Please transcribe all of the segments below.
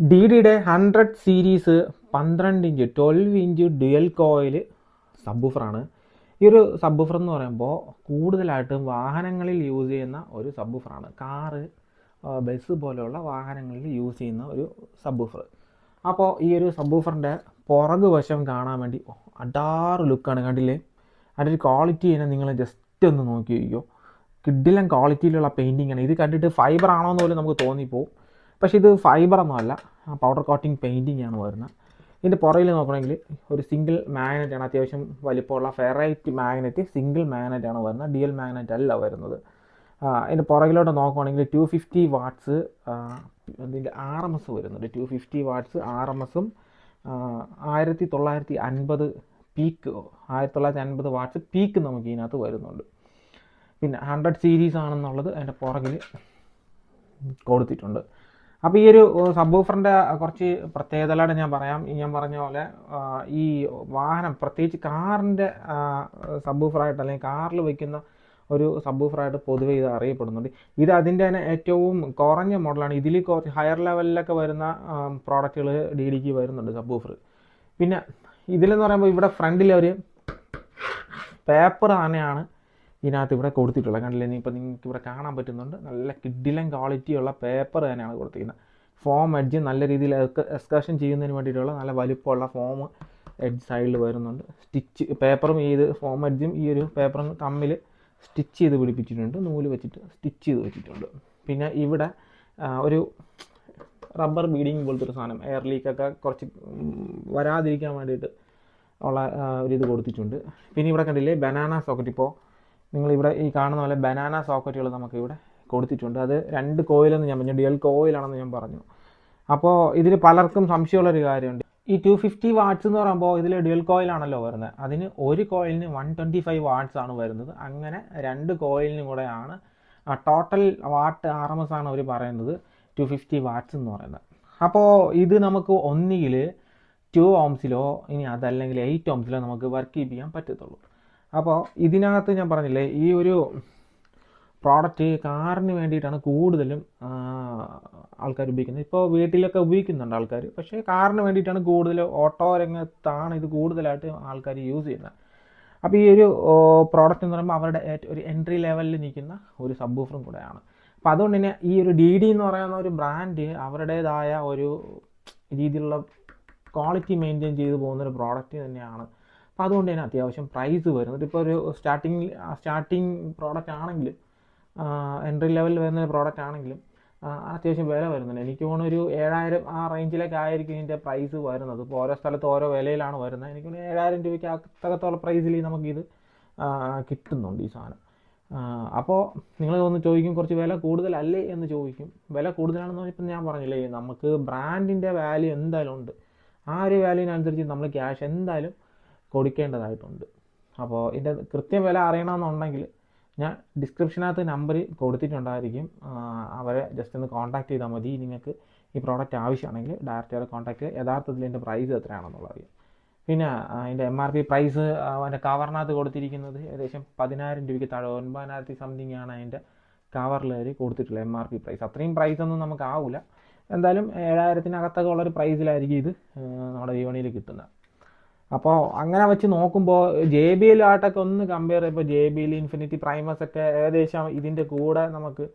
D ഡിയുടെ hundred series പന്ത്രണ്ട് inch twelve inch dual coil സബ്ബൂഫറാണ് ഈ ഒരു സബ്ബൂഫർ എന്ന് പറയുമ്പോൾ കൂടുതലായിട്ടും വാഹനങ്ങളിൽ യൂസ് ചെയ്യുന്ന ഒരു സബ്ബൂഫറാണ് കാറ് ബസ് പോലെയുള്ള വാഹനങ്ങളിൽ യൂസ് ചെയ്യുന്ന ഒരു സബ്ബൂഫർ അപ്പോൾ ഈ ഒരു സബ്ബൂഫറിന്റെ പുറകു വശം കാണാൻ വേണ്ടി അടാറ് ലുക്കാണ് കണ്ടില്ലേ? അതിന്റെ ഒരു ക്വാളിറ്റി തന്നെ നിങ്ങൾ ജസ്റ്റ് ഒന്ന് നോക്കി നോക്കിയോ കിഡിലൻ ക്വാളിറ്റിയിലുള്ള പെയിന്റിങ്ങാണ് ഇത് കണ്ടിട്ട് ഫൈബർ ആണോ എന്ന് പോലും നമുക്ക് തോന്നിപ്പോവും. പക്ഷേ ഇത് ഫൈബർ ഒന്നുമല്ല പൗഡർ കോട്ടിംഗ് പെയിന്റിംഗ് ആണ് വരുന്നത്. ഇതിന്റെ പുറകിൽ നോക്കണമെങ്കിൽ ഒരു സിംഗിൾ മാഗ്നറ്റ് ആണ് അത്യാവശ്യം വലിപ്പമുള്ള ഫെറൈറ്റ് മാഗ്നറ്റ് സിംഗിൾ മാഗ്നറ്റ് ആണ് വരുന്നത്. ഡി എൽ മാഗ്നറ്റ് അല്ല വരുന്നത്. അതിന്റെ പുറകിലോട്ട് നോക്കുവാണെങ്കിൽ ടു ഫിഫ്റ്റി വാട്ട്സ് ഇതിന്റെ ആർ എം എസ് വരുന്നുണ്ട്. Two fifty watts R M എസും ആയിരത്തി തൊള്ളായിരത്തി അൻപത് പീക്ക് ആയിരത്തി തൊള്ളായിരത്തി അൻപത് വാട്ട്സ് പീക്ക് നമുക്ക് ഇതിനകത്ത് വരുന്നുണ്ട്. പിന്നെ ഹൺഡ്രഡ് സീരീസ് ആണെന്നുള്ളത് അതിന്റെ പുറകിൽ കൊടുത്തിട്ടുണ്ട്. അപ്പോൾ ഈ ഒരു സബ് സബ്ബൂഫറിന്റെ കുറച്ച് പ്രത്യേകതകളാണ് ഞാൻ പറയാം. ഈ ഞാൻ പറഞ്ഞ പോലെ ഈ വാഹനം പ്രത്യേകിച്ച് കാറിന്റെ സബ്ബൂഫറായിട്ട് അല്ലെങ്കിൽ കാറിൽ വയ്ക്കുന്ന ഒരു സബ് സബ്ബൂഫറായിട്ട് പൊതുവെ ഇത് അറിയപ്പെടുന്നുണ്ട്. ഇത് അതിന്റെ തന്നെ ഏറ്റവും കുറഞ്ഞ മോഡലാണ്. ഇതിൽ കുറച്ച് ഹയർ ലെവലിലൊക്കെ വരുന്ന പ്രോഡക്റ്റുകൾ ഡി ഡിക്ക് വരുന്നുണ്ട് സബ് സബ്ബൂഫർ പിന്നെ ഇതിലെന്ന് പറയുമ്പോൾ ഇവിടെ ഫ്രണ്ടിൽ ഒരു പേപ്പർ തന്നെയാണ് ഇതിനകത്ത് ഇവിടെ കൊടുത്തിട്ടുള്ളത്. കണ്ടില്ലേ? ഇപ്പം നിങ്ങൾക്ക് ഇവിടെ കാണാൻ പറ്റുന്നുണ്ട്. നല്ല കിഡിലൻ ക്വാളിറ്റിയുള്ള പേപ്പർ തന്നെയാണ് കൊടുത്തിരിക്കുന്നത്. ഫോം എഡ്ജ് നല്ല രീതിയിൽ എക്സ്കർഷൻ ചെയ്യുന്നതിന് വേണ്ടിയിട്ടുള്ള നല്ല വലിപ്പമുള്ള ഫോം എഡ്ജ് സൈഡിൽ വരുന്നുണ്ട്. സ്റ്റിച്ച് പേപ്പറും ഈ ഫോം എഡ്ജും ഈ ഒരു പേപ്പറും തമ്മിൽ സ്റ്റിച്ച് ചെയ്ത് പിടിപ്പിച്ചിട്ടുണ്ട്. നൂൽ വെച്ചിട്ട് സ്റ്റിച്ച് ചെയ്ത് വെച്ചിട്ടുണ്ട്. പിന്നെ ഇവിടെ ഒരു റബ്ബർ ബീഡിങ് പോലത്തെ ഒരു സാധനം. എയർ ലീക്കൊക്കെ കുറച്ച് വരാതിരിക്കാൻ വേണ്ടിയിട്ട് ഉള്ള ഒരു ഇത് കൊടുത്തിട്ടുണ്ട്. പിന്നെ ഇവിടെ കണ്ടില്ലേ? ബനാന സോക്കറ്റ് ഇപ്പോൾ നിങ്ങളിവിടെ ഈ കാണുന്ന പോലെ ബനാന സോക്കറ്റുകൾ നമുക്കിവിടെ കൊടുത്തിട്ടുണ്ട്. അത് രണ്ട് കോയിലെന്ന് ഞാൻ പറഞ്ഞു. ഡ്യുവൽ കോയിലാണെന്ന് ഞാൻ പറഞ്ഞു. അപ്പോൾ ഇതിൽ പലർക്കും സംശയമുള്ളൊരു കാര്യമുണ്ട്. ഈ ടു ഫിഫ്റ്റി വാട്ട്സ് എന്ന് പറയുമ്പോൾ ഇതിൽ ഡ്യുവൽ കോയിലാണല്ലോ വരുന്നത്. അതിന് ഒരു കോയിലിന് വൺ ട്വന്റി ഫൈവ് വാട്ട്സ് ആണ് വരുന്നത്. അങ്ങനെ രണ്ട് കോയിലിനും കൂടെയാണ് total watt R M S ആണ് അവർ പറയുന്നത് ടു ഫിഫ്റ്റി വാട്ട്സ് എന്ന് പറയുന്നത്. അപ്പോൾ ഇത് നമുക്ക് ഒന്നുകിൽ ടു ഓംസിലോ ഇനി അതല്ലെങ്കിൽ എയ്റ്റ് ഓംസിലോ നമുക്ക് വർക്ക് ചെയ്യാൻ പറ്റത്തുള്ളൂ. അപ്പോൾ ഇതിനകത്ത് ഞാൻ പറഞ്ഞില്ലേ ഈ ഒരു പ്രോഡക്റ്റ് കാറിന് വേണ്ടിയിട്ടാണ് കൂടുതലും ആൾക്കാർ ഉപയോഗിക്കുന്നത്. ഇപ്പോൾ വീട്ടിലൊക്കെ ഉപയോഗിക്കുന്നുണ്ട് ആൾക്കാർ പക്ഷേ കാറിന് വേണ്ടിയിട്ടാണ് കൂടുതൽ ഓട്ടോ രംഗത്താണ് ഇത് കൂടുതലായിട്ട് ആൾക്കാർ യൂസ് ചെയ്യുന്നത്. അപ്പോൾ ഈ ഒരു പ്രോഡക്റ്റ് എന്ന് പറയുമ്പോൾ അവരുടെ ഒരു എൻട്രി ലെവലിൽ നിൽക്കുന്ന ഒരു സബ്ബൂഫറും കൂടെയാണ്. അപ്പോൾ അതുകൊണ്ട് തന്നെ ഈ ഒരു ഡി ഡി എന്ന് പറയുന്ന ഒരു ബ്രാൻഡ് അവരുടേതായ ഒരു രീതിയിലുള്ള ക്വാളിറ്റി മെയിന്റെയിൻ ചെയ്തു പോകുന്ന ഒരു പ്രോഡക്റ്റ് തന്നെയാണ് അപ്പോൾ അതുകൊണ്ട് തന്നെ അത്യാവശ്യം പ്രൈസ് വരുന്നത്. ഇപ്പോൾ ഒരു സ്റ്റാർട്ടിങ് സ്റ്റാർട്ടിങ് പ്രോഡക്റ്റ് ആണെങ്കിലും എൻട്രി ലെവലിൽ വരുന്ന ഒരു പ്രോഡക്റ്റ് ആണെങ്കിലും അത്യാവശ്യം വില വരുന്നുണ്ട്. എനിക്ക് തോന്നുന്നു ഒരു ഏഴായിരം ആ റേഞ്ചിലൊക്കെ ആയിരിക്കും ഇതിന്റെ പ്രൈസ് വരുന്നത്. ഇപ്പോൾ ഓരോ സ്ഥലത്ത് ഓരോ വിലയിലാണ് വരുന്നത്. എനിക്ക് തോന്നുന്നു ഏഴായിരം രൂപയ്ക്ക് അത്തകത്തോളം പ്രൈസിൽ നമുക്കിത് കിട്ടുന്നുണ്ട് ഈ സാധനം. അപ്പോൾ നിങ്ങൾ ഒന്ന് ചോദിക്കും കുറച്ച് വില കൂടുതലല്ലേ എന്ന് ചോദിക്കും. വില കൂടുതലാണെന്ന് പറഞ്ഞപ്പോൾ ഞാൻ പറഞ്ഞില്ലേ നമുക്ക് ബ്രാൻഡിന്റെ വാല്യൂ എന്തായാലും ഉണ്ട്. ആ ഒരു വാല്യൂവിനനുസരിച്ച് നമ്മൾ ക്യാഷ് എന്തായാലും കൊടുക്കേണ്ടതായിട്ടുണ്ട്. അപ്പോൾ ഇതിന്റെ കൃത്യം വില അറിയണമെന്നുണ്ടെങ്കിൽ ഞാൻ ഡിസ്ക്രിപ്ഷനകത്ത് നമ്പർ കൊടുത്തിട്ടുണ്ടായിരിക്കും. അവരെ ജസ്റ്റ് ഒന്ന് കോൺടാക്ട് ചെയ്താൽ മതി. നിങ്ങൾക്ക് ഈ പ്രോഡക്റ്റ് ആവശ്യമാണെങ്കിൽ ഡയറക്റ്റ് അവരെ കോൺടാക്ട് ചെയ്യുക. യഥാർത്ഥത്തിൽ ഇതിന്റെ പ്രൈസ് എത്രയാണെന്നുള്ള അറിയാം. പിന്നെ അതിന്റെ എം ആർ പി പ്രൈസ് അതിന്റെ കവറിനകത്ത് കൊടുത്തിരിക്കുന്നത് ഏകദേശം പതിനായിരം രൂപയ്ക്ക് താഴെ ഒൻപതിനായിരത്തി സംതിങ് ആണ് അതിന്റെ കവറിൽ അവർ കൊടുത്തിട്ടുള്ളത് എം ആർ പി പ്രൈസ് അത്രയും പ്രൈസ് ഒന്നും നമുക്ക് ആവില്ല എന്തായാലും ഏഴായിരത്തിനകത്തൊക്കെ ഉള്ളൊരു പ്രൈസിലായിരിക്കും ഇത് നമ്മുടെ വിപണിയിൽ കിട്ടുന്നത്. അപ്പോൾ അങ്ങനെ വെച്ച് നോക്കുമ്പോൾ ജെ ബി എൽ ഒന്ന് കമ്പയർ ചെയ്യുമ്പോൾ J B L Infinity Primus ഒക്കെ ഏകദേശം ഇതിന്റെ കൂടെ നമുക്ക്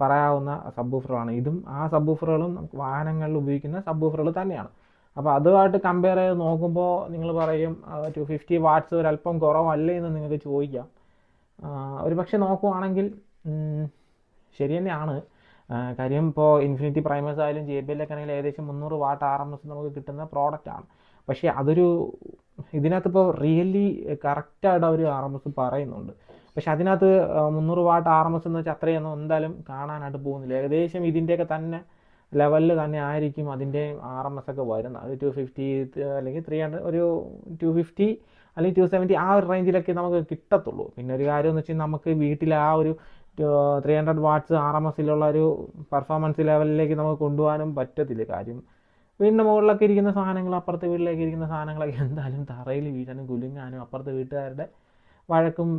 പറയാവുന്ന സബ്ബൂഫറാണ് ഇതും ആ സബ്ബൂഫറുകളും നമുക്ക് വാഹനങ്ങളിൽ ഉപയോഗിക്കുന്ന സബ്ബൂഫറുകൾ തന്നെയാണ്. അപ്പോൾ അതുമായിട്ട് കമ്പയർ ചെയ്ത് നോക്കുമ്പോൾ നിങ്ങൾ പറയും ടു ഫിഫ്റ്റി വാട്ട്സ് ഒരല്പം കുറവല്ലേ എന്ന് നിങ്ങൾക്ക് ചോദിക്കാം. ഒരു പക്ഷേ നോക്കുവാണെങ്കിൽ ശരി തന്നെയാണ്. കാര്യം ഇപ്പോൾ ഇൻഫിനിറ്റി പ്രൈമസ് ആയാലും ജെ ബി എല്ലൊക്കെ ആണെങ്കിൽ ഏകദേശം മുന്നൂറ് വാട്ട് ആർ എം എസ് നമുക്ക് കിട്ടുന്ന പ്രോഡക്റ്റാണ് പക്ഷേ അതൊരു ഇതിനകത്ത് ഇപ്പോൾ റിയലി കറക്റ്റായിട്ട് അവർ ആർ എം എസ് പറയുന്നുണ്ട്. പക്ഷെ അതിനകത്ത് മുന്നൂറ് വാട്ട് ആർ എം എസ് എന്ന് വെച്ചാൽ അത്രയൊന്നും എന്തായാലും കാണാനായിട്ട് പോകുന്നില്ല. ഏകദേശം ഇതിന്റെയൊക്കെ തന്നെ ലെവലിൽ തന്നെ ആയിരിക്കും അതിന്റെ ആർ എം എസ് ഒക്കെ വരുന്നത്. അത് ടു ഫിഫ്റ്റി അല്ലെങ്കിൽ ത്രീ ഹൺഡ്രഡ് ഒരു ടു ഫിഫ്റ്റി അല്ലെങ്കിൽ ടു സെവന്റി ആ ഒരു റേഞ്ചിലൊക്കെ നമുക്ക് കിട്ടത്തുള്ളൂ. പിന്നെ ഒരു കാര്യം എന്ന് വെച്ചാൽ നമുക്ക് വീട്ടിൽ ആ ഒരു three hundred watts R M എസിലുള്ള ഒരു പെർഫോമൻസ് ലെവലിലേക്ക് നമുക്ക് കൊണ്ടുപോകാനും പറ്റത്തില്ല. കാര്യം വീടിന്റെ മുകളിലൊക്കെ ഇരിക്കുന്ന സാധനങ്ങൾ അപ്പുറത്തെ വീട്ടിലേക്ക് ഇരിക്കുന്ന സാധനങ്ങളൊക്കെ എന്തായാലും തറയിൽ വീഴാനും കുലുങ്ങാനും അപ്പുറത്തെ വീട്ടുകാരുടെ വഴക്കും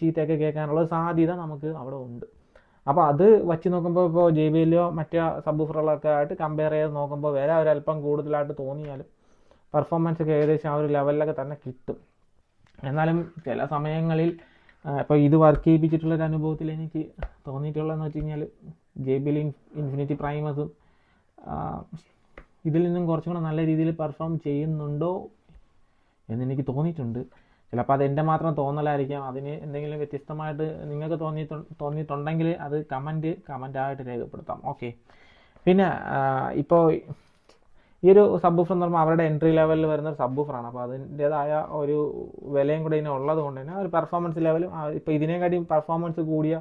ചീത്തയൊക്കെ കേൾക്കാനുള്ള സാധ്യത നമുക്ക് അവിടെ ഉണ്ട്. അപ്പോൾ അത് വച്ച് നോക്കുമ്പോൾ ഇപ്പോൾ ജെ ബി എല്ലോ മറ്റു സബ്ബൂഫറുകളൊക്കെ ആയിട്ട് കമ്പയർ ചെയ്ത് നോക്കുമ്പോൾ വില ഒരല്പം കൂടുതലായിട്ട് തോന്നിയാലും പെർഫോമൻസ് ഒക്കെ ഏകദേശം ആ ഒരു ലെവലിലൊക്കെ തന്നെ കിട്ടും. എന്നാലും ചില സമയങ്ങളിൽ ഇപ്പോൾ ഇത് വർക്ക് ചെയ്യിപ്പിച്ചിട്ടുള്ളൊരു അനുഭവത്തിൽ എനിക്ക് തോന്നിയിട്ടുള്ളതെന്ന് വെച്ച് കഴിഞ്ഞാൽ ജെ ബി എൽ ഇൻഫിനിറ്റി പ്രൈമസും ഇതിൽ നിന്നും കുറച്ചും കൂടെ നല്ല രീതിയിൽ പെർഫോം ചെയ്യുന്നുണ്ടോ എന്നെനിക്ക് തോന്നിയിട്ടുണ്ട്. ചിലപ്പോൾ അത് എന്റെ മാത്രം തോന്നലായിരിക്കാം. അതിന് എന്തെങ്കിലും വ്യത്യസ്തമായിട്ട് നിങ്ങൾക്ക് തോന്നി തോന്നിയിട്ടുണ്ടെങ്കിൽ അത് കമന്റ് കമന്റായിട്ട് രേഖപ്പെടുത്താം. ഓക്കെ പിന്നെ ഇപ്പോൾ ഈ ഒരു സബ് ഊഫർ എന്ന് പറയുമ്പോൾ അവരുടെ എൻട്രി ലെവലിൽ വരുന്ന ഒരു സബ് ഊഫറാണ് അപ്പോൾ അതിന്റേതായ ഒരു വിലയും കൂടെ ഇതിന് ഉള്ളത് കൊണ്ട് തന്നെ ഒരു പെർഫോമൻസ് ലെവലും ഇപ്പോൾ ഇതിനെക്കാട്ടിയും പെർഫോമൻസ് കൂടിയ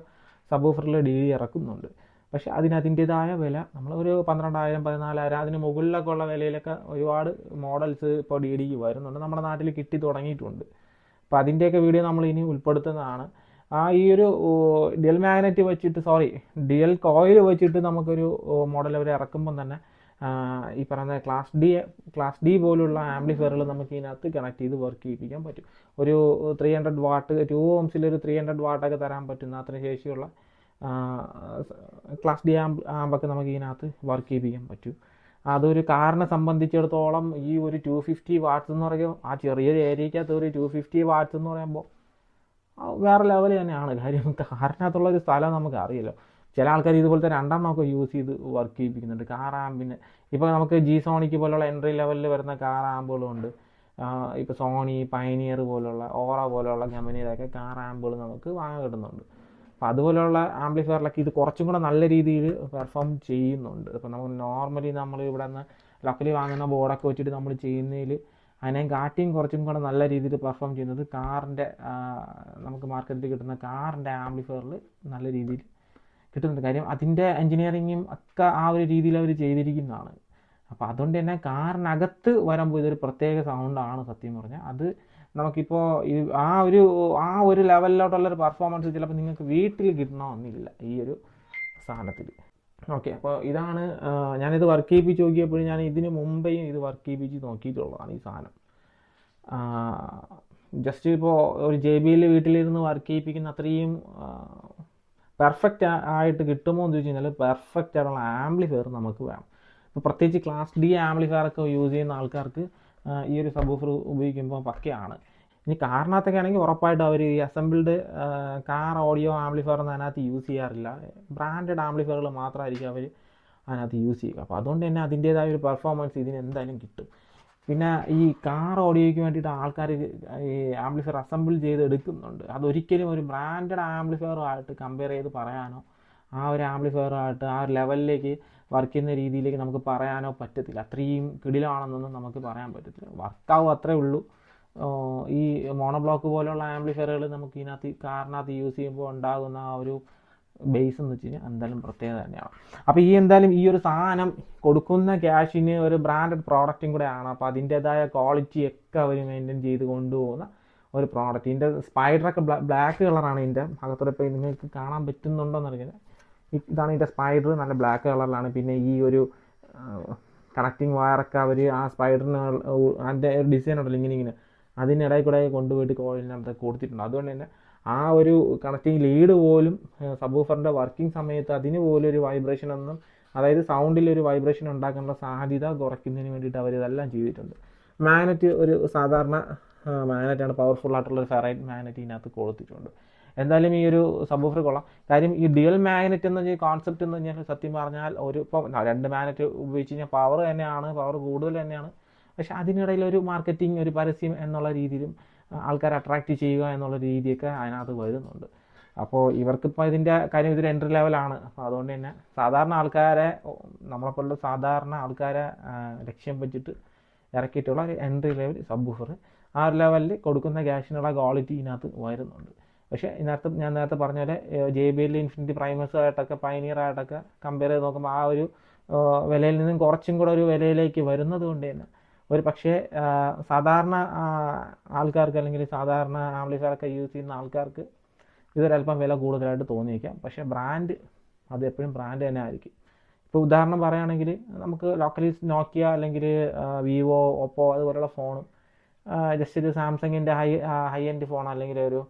സബ് ഊഫറിൽ ഡി ഇറക്കുന്നുണ്ട്. പക്ഷെ അതിന് അതിന്റെതായ വില. നമ്മൾ ഒരു പന്ത്രണ്ടായിരം പതിനാലായിരം അതിന് മുകളിലൊക്കെ ഉള്ള വിലയിലൊക്കെ ഒരുപാട് മോഡൽസ് ഇപ്പോൾ ഡി ഡിക്ക് വരുന്നുണ്ട്. നമ്മുടെ നാട്ടിൽ കിട്ടി തുടങ്ങിയിട്ടുണ്ട്. അപ്പോൾ അതിന്റെയൊക്കെ വീഡിയോ നമ്മൾ ഇനി ഉൾപ്പെടുത്തുന്നതാണ്. ആ ഈ ഒരു ഡിയൽ മാഗ്നറ്റ് വെച്ചിട്ട് സോറി ഡിയൽ കോയിൽ വെച്ചിട്ട് നമുക്കൊരു മോഡൽ അവർ ഇറക്കുമ്പം തന്നെ ഈ പറയുന്ന ക്ലാസ് ഡി ക്ലാസ് ഡി പോലുള്ള ആംപ്ലിഫയറുകൾ നമുക്ക് ഇതിനകത്ത് കണക്ട് ചെയ്ത് വർക്ക് ചെയ്യിപ്പിക്കാൻ പറ്റും. ഒരു ത്രീ ഹൺഡ്രഡ് വാട്ട് ടു ഓംസിൽ ഒരു ത്രീ ഹൺഡ്രഡ് വാട്ടൊക്കെ തരാൻ പറ്റുന്ന അത്ര ശേഷിയുള്ള ക്ലാസ് ഡി ആകുമ്പോഴൊക്കെ നമുക്ക് ഇതിനകത്ത് വർക്ക് ചെയ്യിപ്പിക്കാൻ പറ്റും. അതൊരു കാറിനെ സംബന്ധിച്ചിടത്തോളം ഈ ഒരു ടു ഫിഫ്റ്റി വാട്ട്സ് എന്ന് പറയുമ്പോൾ ആ ചെറിയൊരു ഏരിയക്കകത്ത് ഒരു ടു ഫിഫ്റ്റി വാട്ട്സ് എന്ന് പറയുമ്പോൾ വേറെ ലെവൽ തന്നെയാണ്. കാര്യം കാറിനകത്തുള്ള ഒരു സ്ഥലം നമുക്ക് അറിയില്ലോ. ചില ആൾക്കാർ ഇതുപോലത്തെ രണ്ടെണ്ണമൊക്കെ യൂസ് ചെയ്ത് വർക്ക് ചെയ്യിപ്പിക്കുന്നുണ്ട് കാറാകും പിന്നെ ഇപ്പോൾ നമുക്ക് ജി സോണിക്ക് പോലുള്ള എൻട്രി ലെവലിൽ വരുന്ന കാർ ഉണ്ട്. ഇപ്പോൾ സോണി പൈനിയർ പോലുള്ള ഓറ പോലുള്ള കമ്പനിയുടെയൊക്കെ കാറാകുമ്പോൾ നമുക്ക് വാങ്ങാൻ കിട്ടുന്നുണ്ട്. അപ്പോൾ അതുപോലെയുള്ള ആംപ്ലിഫയറിലൊക്കെ ഇത് കുറച്ചും കൂടെ നല്ല രീതിയിൽ പെർഫോം ചെയ്യുന്നുണ്ട്. ഇപ്പോൾ നമ്മൾ നോർമലി നമ്മൾ ഇവിടെ നിന്ന് ലക്കലി വാങ്ങുന്ന ബോർഡൊക്കെ വെച്ചിട്ട് നമ്മൾ ചെയ്യുന്നതിൽ അതിനെയും കാട്ടിയും കുറച്ചും കൂടെ നല്ല രീതിയിൽ പെർഫോം ചെയ്യുന്നത് കാറിന്റെ നമുക്ക് മാർക്കറ്റിൽ കിട്ടുന്ന കാറിന്റെ ആംപ്ലിഫയറിൽ നല്ല രീതിയിൽ കിട്ടുന്നുണ്ട്. കാര്യം അതിന്റെ എൻജിനീയറിങ്ങും ഒക്കെ ആ ഒരു രീതിയിൽ അവർ ചെയ്തിരിക്കുന്നതാണ്. അപ്പോൾ അതുകൊണ്ട് തന്നെ കാറിനകത്ത് വരുമ്പോൾ ഇതൊരു പ്രത്യേക സൗണ്ടാണ് സത്യം പറഞ്ഞാൽ. അത് നമുക്കിപ്പോൾ ഈ ആ ഒരു ആ ഒരു ലെവലിലോട്ടുള്ളൊരു പെർഫോമൻസ് ചിലപ്പോൾ നിങ്ങൾക്ക് വീട്ടിൽ കിട്ടണമെന്നില്ല ഈ ഒരു സാധനത്തിൽ ഓക്കെ അപ്പോൾ ഇതാണ് ഞാനിത് വർക്ക് ചെയ്യിപ്പിച്ച് നോക്കിയപ്പോഴും ഞാൻ ഇതിന് മുമ്പേയും ഇത് വർക്ക് ചെയ്യിപ്പിച്ച് നോക്കിയിട്ടുള്ളതാണ് ഈ സാധനം. ജസ്റ്റ് ഇപ്പോൾ ഒരു ജെ ബി വീട്ടിലിരുന്ന് വർക്ക് ചെയ്യിപ്പിക്കുന്ന അത്രയും പെർഫെക്റ്റ് ആയിട്ട് കിട്ടുമോ എന്ന് ചോദിച്ചു കഴിഞ്ഞാൽ പെർഫെക്റ്റ് ആയിട്ടുള്ള ആംപ്ലിഫയർ നമുക്ക് വേണം. ഇപ്പോൾ പ്രത്യേകിച്ച് ക്ലാസ് ഡി ആംപ്ലിഫയർ ഒക്കെ യൂസ് ചെയ്യുന്ന ആൾക്കാർക്ക് ഈ ഒരു സബൂഫർ ഉപയോഗിക്കുമ്പോൾ പക്കയാണ്. ഇനി കാറിനകത്തൊക്കെ ആണെങ്കിൽ ഉറപ്പായിട്ട് അവർ ഈ അസംബിൾഡ് കാർ ഓഡിയോ ആംപ്ലിഫയർ ഒന്നും അതിനകത്ത് യൂസ് ചെയ്യാറില്ല. ബ്രാൻഡഡ് ആംപ്ലിഫയറുകൾ മാത്രമായിരിക്കും അവർ അതിനകത്ത് യൂസ് ചെയ്യുക. അപ്പോൾ അതുകൊണ്ട് തന്നെ അതിന്റേതായ ഒരു പെർഫോമൻസ് ഇതിന് എന്തായാലും കിട്ടും. പിന്നെ ഈ കാർ ഓഡിയോയ്ക്ക് വേണ്ടിയിട്ട് ആൾക്കാർ ഈ ആംപ്ലിഫയർ അസംബിൾ ചെയ്ത് എടുക്കുന്നുണ്ട് അതൊരിക്കലും ഒരു ബ്രാൻഡഡ് ആംപ്ലിഫയറുമായിട്ട് കമ്പയർ ചെയ്ത് പറയാനോ ആ ഒരു ആംപ്ലിഫയറുമായിട്ട് ആ ഒരു ലെവലിലേക്ക് വർക്ക് ചെയ്യുന്ന രീതിയിലേക്ക് നമുക്ക് പറയാനോ പറ്റത്തില്ല. അത്രയും കിടിലാണെന്നൊന്നും നമുക്ക് പറയാൻ പറ്റത്തില്ല. വർക്കാവും അത്രേ ഉള്ളൂ. ഈ മോണോബ്ലോക്ക് പോലെയുള്ള ആംപ്ലിഫയറുകൾ നമുക്ക് ഇതിനകത്ത് കാറിനകത്ത് യൂസ് ചെയ്യുമ്പോൾ ഉണ്ടാകുന്ന ആ ഒരു ബേസ് എന്ന് വെച്ച് കഴിഞ്ഞാൽ എന്തായാലും പ്രത്യേകത തന്നെയാണ്. അപ്പോൾ ഈ എന്തായാലും ഈ ഒരു സാധനം കൊടുക്കുന്ന ക്യാഷിന് ഒരു ബ്രാൻഡഡ് പ്രോഡക്റ്റും കൂടെ ആണ്. അപ്പോൾ അതിന്റേതായ ക്വാളിറ്റി ഒക്കെ അവർ മെയിന്റെയിൻ ചെയ്ത് കൊണ്ടുപോകുന്ന ഒരു പ്രോഡക്റ്റ് ഇതിന്റെ സ്പൈഡറൊക്കെ ബ്ലാക്ക് കളറാണ് ഇതിന്റെ. അകത്തോടെ ഇപ്പോൾ നിങ്ങൾക്ക് കാണാൻ പറ്റുന്നുണ്ടോ എന്നറിയില്ല ഇതാണ് ഇതിന്റെ സ്പൈഡർ നല്ല ബ്ലാക്ക് കളറിലാണ് പിന്നെ ഈ ഒരു കണക്റ്റിംഗ് വയറൊക്കെ അവർ ആ സ്പൈഡറിന് അതിന്റെ ഡിസൈൻ ഉണ്ടല്ലോ ഇങ്ങനെ ഇങ്ങനെ. അതിനിടയിൽ കൂടെ കൊണ്ടുപോയിട്ട് കോയിലിനകത്ത് കൊടുത്തിട്ടുണ്ട്. അതുകൊണ്ട് തന്നെ ആ ഒരു കണക്റ്റിംഗ് ലീഡ് പോലും സബൂഫറിന്റെ വർക്കിംഗ് സമയത്ത് അതിന് പോലും ഒരു വൈബ്രേഷൻ ഒന്നും അതായത് സൗണ്ടിൽ ഒരു വൈബ്രേഷൻ ഉണ്ടാക്കാനുള്ള സാധ്യത കുറയ്ക്കുന്നതിന് വേണ്ടിയിട്ട് അവർ ഇതെല്ലാം ചെയ്തിട്ടുണ്ട്. മാഗ്നറ്റ് ഒരു സാധാരണ മാഗ്നറ്റാണ് പവർഫുൾ ആയിട്ടുള്ള ഒരു ഫെറൈറ്റ് മാഗ്നറ്റ് ഇതിനകത്ത് കൊടുത്തിട്ടുണ്ട്. എന്തായാലും ഈ ഒരു സബൂഫർ കൊള്ളാം. കാര്യം ഈ ഡിയൽ മാഗ്നറ്റ് എന്ന കോൺസെപ്റ്റ് എന്ന് പറഞ്ഞാൽ സത്യം പറഞ്ഞാൽ ഒരു ഇപ്പം രണ്ട് മാഗ്നറ്റ് ഉപയോഗിച്ച് കഴിഞ്ഞാൽ പവർ തന്നെയാണ് പവർ കൂടുതൽ തന്നെയാണ്. പക്ഷേ അതിനിടയിൽ ഒരു മാർക്കറ്റിംഗ് ഒരു പരസ്യം എന്നുള്ള രീതിയിലും ആൾക്കാരെ അട്രാക്റ്റ് ചെയ്യുക എന്നുള്ള രീതിയൊക്കെ അതിനകത്ത് വരുന്നുണ്ട്. അപ്പോൾ ഇവർക്കിപ്പോൾ ഇതിന്റെ കാര്യം ഇതൊരു എൻട്രി ലെവലാണ് അപ്പോൾ അതുകൊണ്ട് തന്നെ സാധാരണ ആൾക്കാരെ നമ്മളെപ്പോലുള്ള സാധാരണ ആൾക്കാരെ ലക്ഷ്യം വെച്ചിട്ട് ഇറക്കിയിട്ടുള്ള ഒരു എൻട്രി ലെവൽ സബ്ബൂഫർ ആ ഒരു ലെവലിൽ കൊടുക്കുന്ന ക്യാഷിനുള്ള ക്വാളിറ്റി ഇതിനകത്ത് വരുന്നുണ്ട്. പക്ഷേ ഇതിനകത്ത് ഞാൻ നേരത്തെ പറഞ്ഞ പോലെ J B L Infinity Primus ആയിട്ടൊക്കെ പൈനിയർ ആയിട്ടൊക്കെ കമ്പയർ ചെയ്ത് നോക്കുമ്പോൾ ആ ഒരു വിലയിൽ നിന്നും കുറച്ചും കൂടെ ഒരു വിലയിലേക്ക് വരുന്നത് കൊണ്ട് തന്നെ. ഒരു പക്ഷേ സാധാരണ ആൾക്കാർക്ക് അല്ലെങ്കിൽ സാധാരണ ആംബ്ലിഫയറൊക്കെ യൂസ് ചെയ്യുന്ന ആൾക്കാർക്ക് ഇതൊരല്പം വില കൂടുതലായിട്ട് തോന്നിയേക്കാം. പക്ഷേ ബ്രാൻഡ് അത് എപ്പോഴും ബ്രാൻഡ് തന്നെ ആയിരിക്കും. ഇപ്പോൾ ഉദാഹരണം പറയുകയാണെങ്കിൽ നമുക്ക് ലോക്കലി നോക്കിയ അല്ലെങ്കിൽ വിവോ ഒപ്പോ അതുപോലെയുള്ള ഫോണും ജസ്റ്റ് ഒരു സാംസങ്ങിന്റെ ഹൈ ഹൈ എൻഡ് ഫോൺ അല്ലെങ്കിൽ ഒരു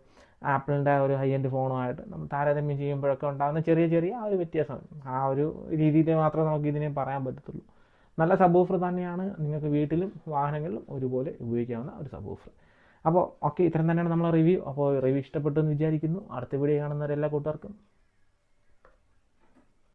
ആപ്പിളിന്റെ ഒരു ഹൈ എൻഡ് ഫോണുമായിട്ട് നമ്മൾ താരതമ്യം ചെയ്യുമ്പോഴൊക്കെ ഉണ്ടാകുന്ന ചെറിയ ചെറിയ ആ ഒരു വ്യത്യാസം. ആ ഒരു രീതിയിൽ മാത്രമേ നമുക്ക് ഇതിനെ പറയാൻ പറ്റത്തുള്ളൂ. നല്ല സബൂഫർ തന്നെയാണ് നിങ്ങൾക്ക് വീട്ടിലും വാഹനങ്ങളിലും ഒരുപോലെ ഉപയോഗിക്കാവുന്ന ഒരു സബൂഫർ അപ്പോൾ ഓക്കെ ഇത്രയും തന്നെയാണ് നമ്മളെ റിവ്യൂ അപ്പോൾ റിവ്യൂ ഇഷ്ടപ്പെട്ടു എന്ന് വിചാരിക്കുന്നു. അടുത്ത വീഡിയോ കാണുന്നവരെല്ലാ കൂട്ടുകാർക്കും